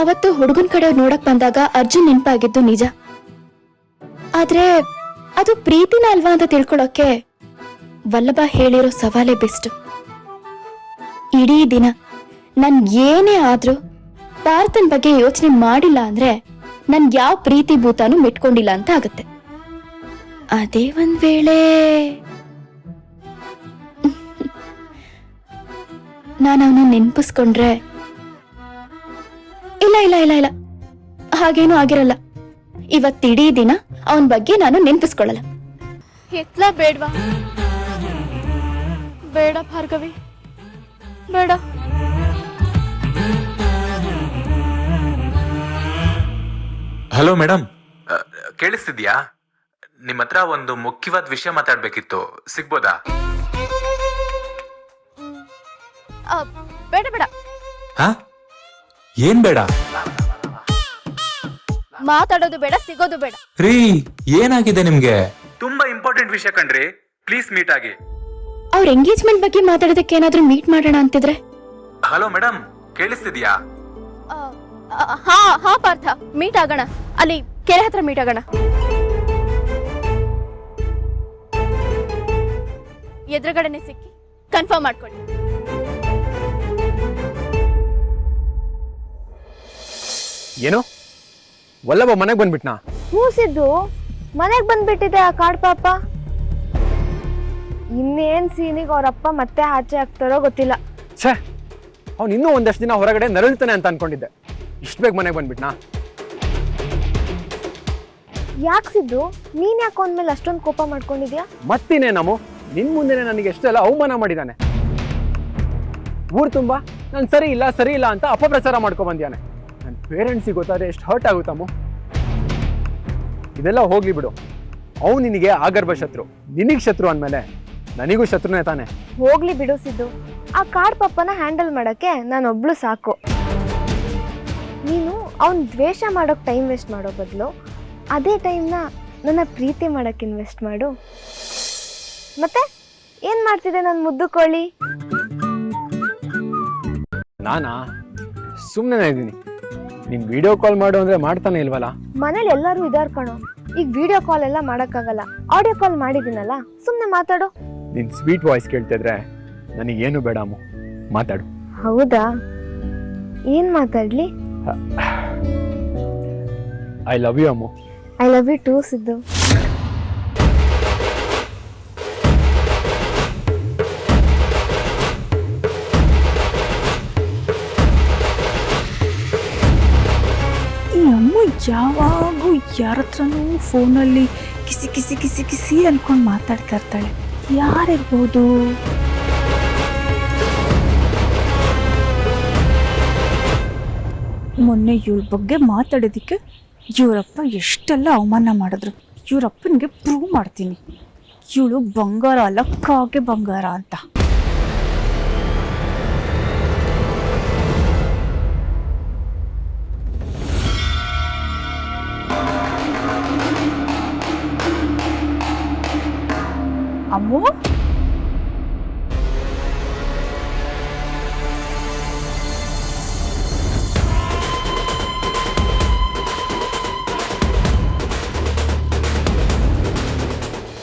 ಅವತ್ತು ಹುಡುಗನ್ ಕಡೆ ನೋಡಕ್ ಬಂದಾಗ ಅರ್ಜುನ್ ನೆನ್ಪಾಗಿದ್ದು ನಿಜ. ಆದ್ರೆ ಅದು ಪ್ರೀತಿನ ಅಲ್ವಾ ಅಂತ ತಿಳ್ಕೊಳಕ್ಕೆ ವಲ್ಲಭ ಹೇಳಿರೋ ಸವಾಲೇ ಬೆಸ್ಟ್. ಇಡೀ ದಿನ ನನ್ ಏನೇ ಆದ್ರೂ ಪಾರ್ಥನ್ ಬಗ್ಗೆ ಯೋಚನೆ ಮಾಡಿಲ್ಲ ಅಂದ್ರೆ ನನ್ ಯಾವ ಪ್ರೀತಿ ಭೂತಾನು ಮೆಟ್ಕೊಂಡಿಲ್ಲ ಅಂತ ಆಗತ್ತೆ. ಅದೇ ಒಂದ್ ವೇಳೆ ನಾನು ಅವನ ನೆನ್ಪಿಸ್ಕೊಂಡ್ರೆ. ಇಲ್ಲ ಇಲ್ಲ ಇಲ್ಲ ಇಲ್ಲ. ಹಾಗೇನು ಆಗಿರಲ್ಲ. ಇವತ್ತಿಡೀ ದಿನ ಅವನ ಬಗ್ಗೆ ನಾನು ನೆನ್ಪಿಸ್ಕೊಳ್ಳಲ್ಲ. ಎತ್ಲ ಬೇಡ್ವಾ? ಬೇಡ ಭಾರ್ಗವಿ. ಬೇಡ. ಹಲೋ ಮೇಡಮ್ ಕೇಳಿಸ್ತಿದ್ಯಾ? ನಿಮ್ಮ ಹತ್ರ ಒಂದು ಮುಖ್ಯವಾದ ವಿಷಯ ಮಾತಾಡ್ಬೇಕಿತ್ತು. ಸಿಗ್ಬೋದಾ? ಆ, ಬೇಡ ಬೇಡ. ಹಾ? ಏನ್ ಬೇಡ? ಮಾತಾಡೋದು ಬೇಡ ಸಿಗೋದು ಬೇಡ. ರೀ ಏನಾಗಿದೆ ನಿಮ್ಗೆ? ತುಂಬಾ ಇಂಪಾರ್ಟೆಂಟ್ ವಿಷಯ ಕಣ್ರಿ. ಪ್ಲೀಸ್ ಮೀಟ್ ಆಗಿ. ಅವ್ರ ಎಂಗೇಜ್ಮೆಂಟ್ ಬಗ್ಗೆ ಮಾತಾಡೋದಕ್ಕೆ ಏನಾದ್ರೂ ಮೀಟ್ ಮಾಡೋಣ ಅಂತಿದ್ರೆ? ಹಲೋ ಮೇಡಮ್ ಕೇಳಿಸ್ತಿದ್ಯಾ? ಹಾ ಹಾ ಪಾರ್ಥ. ಮೀಟ್ ಆಗೋಣ. ಅಲ್ಲಿ ಕೆರೆ ಹತ್ರ ಮೀಟ್ ಆಗೋಣ. ಎದುರುಗಡೆನೆ ಸಿಕ್ಕಿ. ಕನ್ಫರ್ಮ್ ಮಾಡ್ಕೊಳ್ಳಿ. ಏನು? ವಲ್ಲಭ ಮನೆಗೆ ಬಂದ್ಬಿಟ್ನಾ? ಮೂಸಿದ್ದು ಮನೆಗ್ ಬಂದ್ಬಿಟ್ಟಿದೆ ಆ ಕಾಡ್ ಪಾಪ. ಇನ್ನೇನ್ ಸೀನಿಗೆ ಅವರಪ್ಪ ಮತ್ತೆ ಆಚೆ ಆಗ್ತಾರೋ ಗೊತ್ತಿಲ್ಲ. ಛೇ ಅವ್ನು ಇನ್ನೂ ಒಂದಷ್ಟು ದಿನ ಹೊರಗಡೆ ನರಳ್ತಾನೆ ಅಂತ ಅನ್ಕೊಂಡಿದ್ದೆ. ಇಷ್ಟು ಬೇಗ ಮನೆಗೆ ಬಂದ್ಬಿಟ್ನಾ? ಯಾಕ್ ಸಿದ್ದು? ನೀನ್ ಯಾಕೆ ಅವನ್ಮೇಲೆ ಅಷ್ಟೊಂದು ಕೋಪ ಮಾಡ್ಕೊಂಡಿದ್ಯಾ? ಮತ್ತಿನೇ ನಾವು ನಿನ್ ಮುಂದೆನೆ ನನಗೆ ಎಷ್ಟೆಲ್ಲ ಅವಮಾನ ಮಾಡಿದಾನೆ. ಊರು ತುಂಬ? ನಾನು ಸರಿ ಇಲ್ಲ ಸರಿ ಇಲ್ಲ ಅಂತ ಅಪಪ್ರಚಾರ ಮಾಡ್ಕೊ ಬಂದ್ಯಾನೆ. ನನ್ನ ಪೇರೆಂಟ್ಸಿಗೆ ಗೊತ್ತಾದ್ರೆ ಎಷ್ಟು ಹರ್ಟ್ ಆಗುತ್ತಮ್ಮ. ಇದೆಲ್ಲ ಹೋಗ್ಲಿ ಬಿಡು. ಅವ್ನು ನಿನಗೆ ಆಗರ್ಭ ಶತ್ರು. ನಿನಗೆ ಶತ್ರು ಅಂದಮೇಲೆ ನನಗೂ ಶತ್ರುನೇ ತಾನೆ. ಹೋಗ್ಲಿ ಬಿಡು ಸಿದ್ದು. ಆ ಕಾರ್ ಪಪ್ಪನ ಹ್ಯಾಂಡಲ್ ಮಾಡೋಕ್ಕೆ ನಾನೊಬ್ಳು ಸಾಕು. ನೀನು ಅವ್ನ ದ್ವೇಷ ಮಾಡೋಕ್ ಟೈಮ್ ವೇಸ್ಟ್ ಮಾಡೋ ಬದಲು ಅದೇ ಟೈಮ್ನ ನನ್ನ ಪ್ರೀತಿ ಮಾಡೋಕೆ ಇನ್ವೆಸ್ಟ್ ಮಾಡು. ಮತ್ತೆ ಏನ್ ಮಾಡ್ತಿದೆ ನನ್ನ ಮುದ್ದು ಕೋಳಿ? ನಾನಾ? ಸುಮ್ಮನೆ ಇದ್ದೀನಿ. ನಿಮ್ ವಿಡಿಯೋ ಕಾಲ್ ಮಾಡು ಅಂದ್ರೆ ಮಾಡ್ತಾನೆ ಇಲ್ವಲ್ಲ? ಮನೇಲಿ ಎಲ್ಲರೂ ಇದಾರ್ ಕಣೋ. ಈಗ ವಿಡಿಯೋ ಕಾಲ್ ಎಲ್ಲ ಮಾಡಕ್ಕಾಗಲ್ಲ. ಆಡಿಯೋ ಕಾಲ್ ಮಾಡಿದ್ದೀನಲ್ಲ ಸುಮ್ಮನೆ ಮಾತಾಡು. ನಿನ್ ಸ್ವೀಟ್ ವಾಯ್ಸ್ ಕೇಳ್ತಿದ್ರೆ ನನಗೇನು ಬೇಡ ಅಮ್ಮು. ಮಾತಾಡು. ಹೌದಾ? ಏನ್ ಮಾತಾಡ್ಲಿ? I love you Ammu. I love you too Siddu. ಯಾವಾಗೂ ಯಾರ ಹತ್ರನೂ ಫೋನಲ್ಲಿ ಕಿಸಿ ಕಿಸಿ ಕಿಸಿ ಕಿಸಿ ಅನ್ಕೊಂಡು ಮಾತಾಡ್ತಾ ಇರ್ತಾಳೆ. ಯಾರಿರ್ಬೋದು? ಮೊನ್ನೆ ಇವ್ರ ಬಗ್ಗೆ ಮಾತಾಡೋದಕ್ಕೆ ಇವರಪ್ಪ ಎಷ್ಟೆಲ್ಲ ಅವಮಾನ ಮಾಡಿದ್ರು. ಇವರಪ್ಪನಿಗೆ ಪ್ರೂವ್ ಮಾಡ್ತೀನಿ. ಇವಳು ಬಂಗಾರ ಅಲ್ಲ ಕಾಗೆ ಬಂಗಾರ ಅಂತ. ಅಮ್ಮು